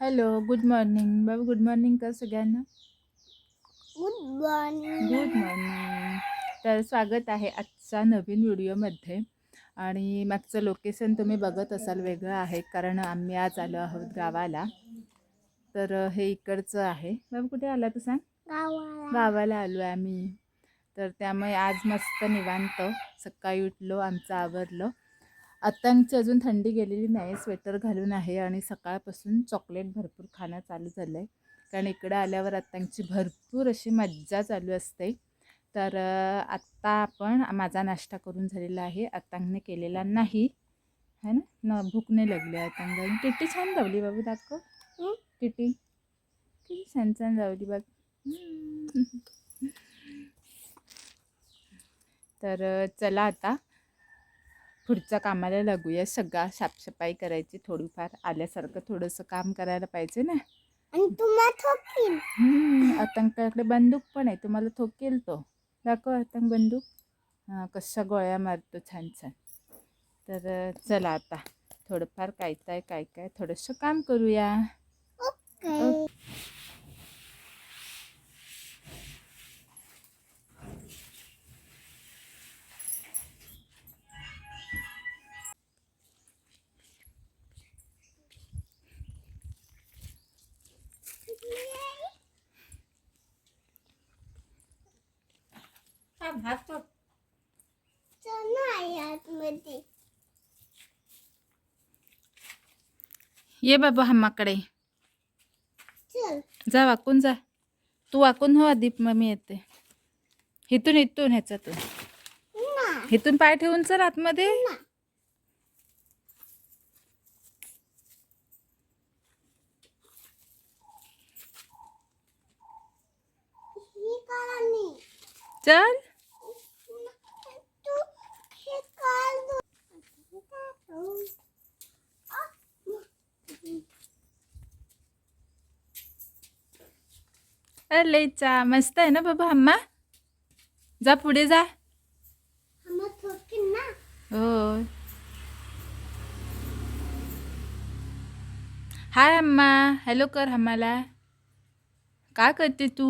Hello good morning बाबा good morning कर सगळ्यांना. गुड मॉर्निंग गुड मॉर्निंग तर स्वागत आहे आजच्या नवीन व्हिडिओमध्ये. आणि मागचं लोकेशन तुम्ही बघत असाल वेगळं आहे कारण आम्ही आज आलो आहोत गावाला. तर हे इकडचं आहे. बाबा कुठे आला तू सांग? गावाला. गावाला आलो आहे आम्ही. तर त्यामुळे आज मस्त निवांत सकाळी उठलो आमचं आवरलं. आत्तांची अजून थंडी गेलेली नाही स्वेटर घालून आहे आणि सकाळपासून चॉकलेट भरपूर खाणं चालू झालं आहे कारण इकडं आल्यावर आत्तांची भरपूर अशी मज्जा चालू असते. तर आत्ता आपण माझा नाश्ता करून झालेला आहे. आत्तांगने केलेला नाही. है ना? न भूक नाही लागली आत्तांग टिटी छान लावली बाबू दाखव. टिटी किती छान छान जावली बघ तर चला आता. पुढच्या कामाला लागूया. सगळा साफसफाई करायची थोडीफार. आल्यासारखं थोडंसं काम करायला पाहिजे ना. आणि तुम्हाला हम्म, आतंकाकडे बंदूक पण आहे. तुम्हाला थोकेल तो. दाखव आतंक बंदूक. हां कशा गोळ्या मारतो छान छान तर अ, चला आता. थोडंफार काय काय काय काय थोडंसं काम करूया. ओके चला आतमध्ये ये बाबा हम्माकडे जा वाकून जा तू वाकून हो दीप मग मी येते इथून इथून ह्याच्यातून इथून पाय ठेवून चल आतमध्ये चल अरे चा मस्त आहे ना बाबा हम्मा जा पुढे जा हो हाय अम्मा हॅलो कर हम्माला काय करते तू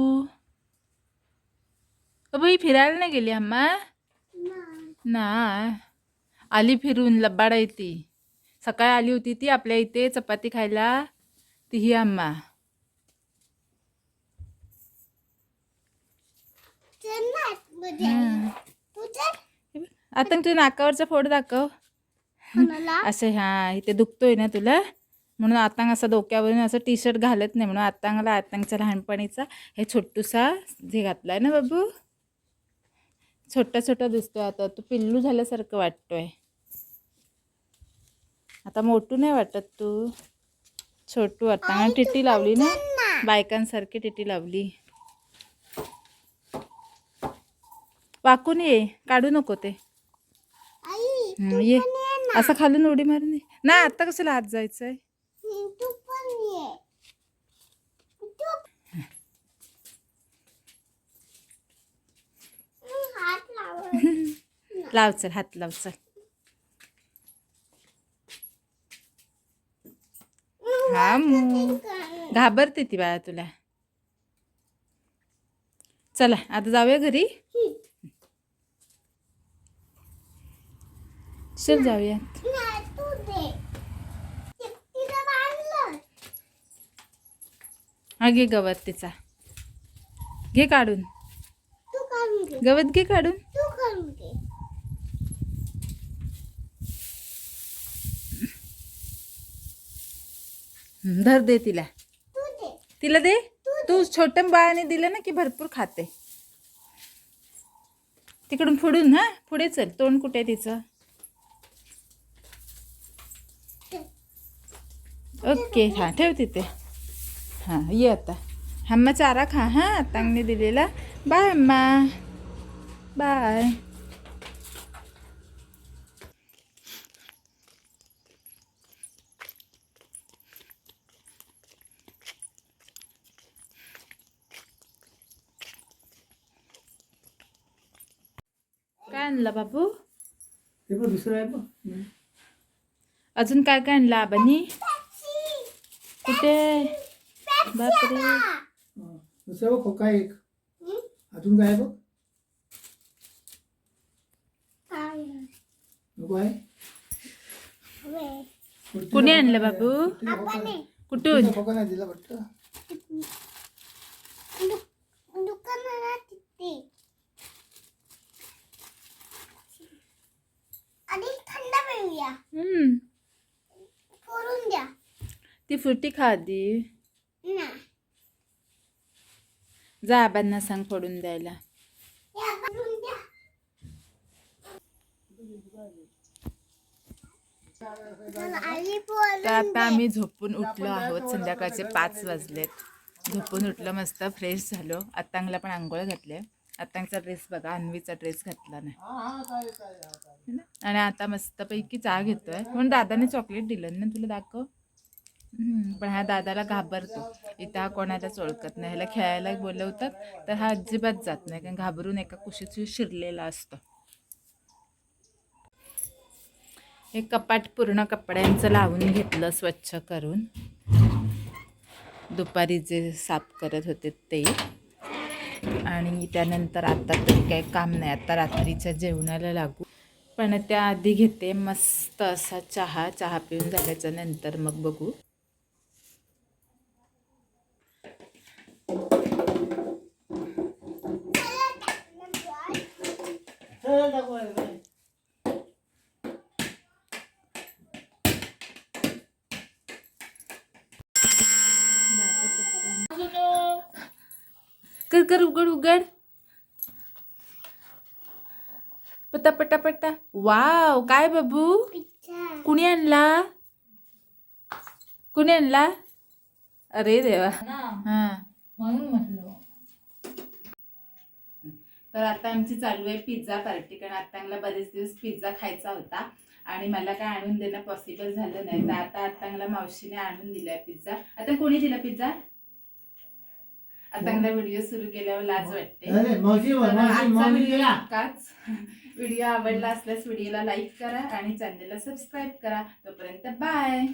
अ बाई फिरायला नाही गेली अम्मा ना ना आली फिरून लब्बाडा येते सकाळी आली होती ती आपल्या इथे चपाती खायला ती ही अम्मा हं. आता तुझ्या नाकावरचा फोड दाखव. असं हा इथे दुखतोय ना तुला? म्हणून आतांग असं डोक्यावरून असं टी शर्ट घालत नाही. म्हणून आतांगला आतांगच्या लहानपणीचा हे छोटूसा जे घातलाय ना बाबू? छोटा छोटा दिसतोय आता. तू पिल्लू झाल्यासारखं वाटतोय. आता मोठू नाही वाटत तू. छोटू आता टिटी लावली ना. बायकांसारखी टिटी लावली. वाकून ये काढू नको ते. हं, ये. ना. असं खालून उडी मारून ये. नाही आता कशाला हात जायचंय? हं, तू पण ये. तू हं, हात लाव. लाव चल हात लाव चल. हा मू. घाबरते ती बाळा तुला. चला आता जाऊया घरी. चल जाऊया. हा घे गवत तिचा. घे काढून. गवत घे काढून. धर दे तिला. तिला दे. तू छोट्या बाळाने दिलं ना की भरपूर खाते. तिकडून फुडून हा? पुढे चल. तोंड कुठे तिचं? ओके हां ठेव तिथे हां ये आता. हम्मा चारा खा हां आतांगने दिलेला. बाय अम्मा. बाय. काय आणलं पण दुसरं आहे बघ. अजून काय काय आणलं आबांनी? कुठे? बापरे. दुसरं बघ खोका एक? हं? अजून काय बघ? काय? नको आहे? कुणी आणलं बाबू? कुठून? खोका नाही दिला वाटतं थंड पिऊया. ती फ्रुटी खा आधी ना जा आबांना सांग फोडून द्यायला तर आता. आम्ही झोपून उठलो आहोत संध्याकाळचे पाच वाजलेत. झोपून उठलं मस्त फ्रेश झालो. आत्तांगला पण आंघोळ घातले. आत्तांगचा ड्रेस बघा अन्वीचा ड्रेस घातला नाही? आणि आता मस्तपैकी चहा घेतोय. म्हणून दादाने चॉकलेट दिलं. ना तुला दाखव. पण हा दादाला घाबरतो. इथं हा कोणालाच ओळखत नाही. ह्याला खेळायला बोलवतात तर हा अजिबात जात नाही. कारण घाबरून एका कुशीत शिरलेला असतो. हे कपाट पूर्ण कपड्यांचं लावून घेतलं स्वच्छ करून. दुपारी जे साफ करत होते ते. आणि त्यानंतर आता तरी काही काम नाही. आता रात्रीच्या जेवणाला लागू. पण त्याआधी घेते मस्त असा चहा. चहा पिऊन झाल्याच्यानंतर मग बघू. कर कर उघड उघड. पटा पटा पटा वाव काय बाबू? कुणी आणला? कुणी आणला? अरे देवा. हा. म्हणून म्हटलं. तर आता आमची चालू आहे पिझ्झा पार्टी कारण आत्तांगला बरेच दिवस पिझ्झा खायचा होता आणि मला काय आणून देणं पॉसिबल झालं नाही. तर आता आत्तांगला मावशीने आणून दिलाय पिझ्झा. आता कोणी दिला पिझ्झा? आत्तांगला व्हिडिओ सुरू केल्यावर लाज वाटते. आजचा व्हिडिओ आवडला असल्यास व्हिडिओला लाईक करा आणि चॅनलला सबस्क्राईब करा. तोपर्यंत बाय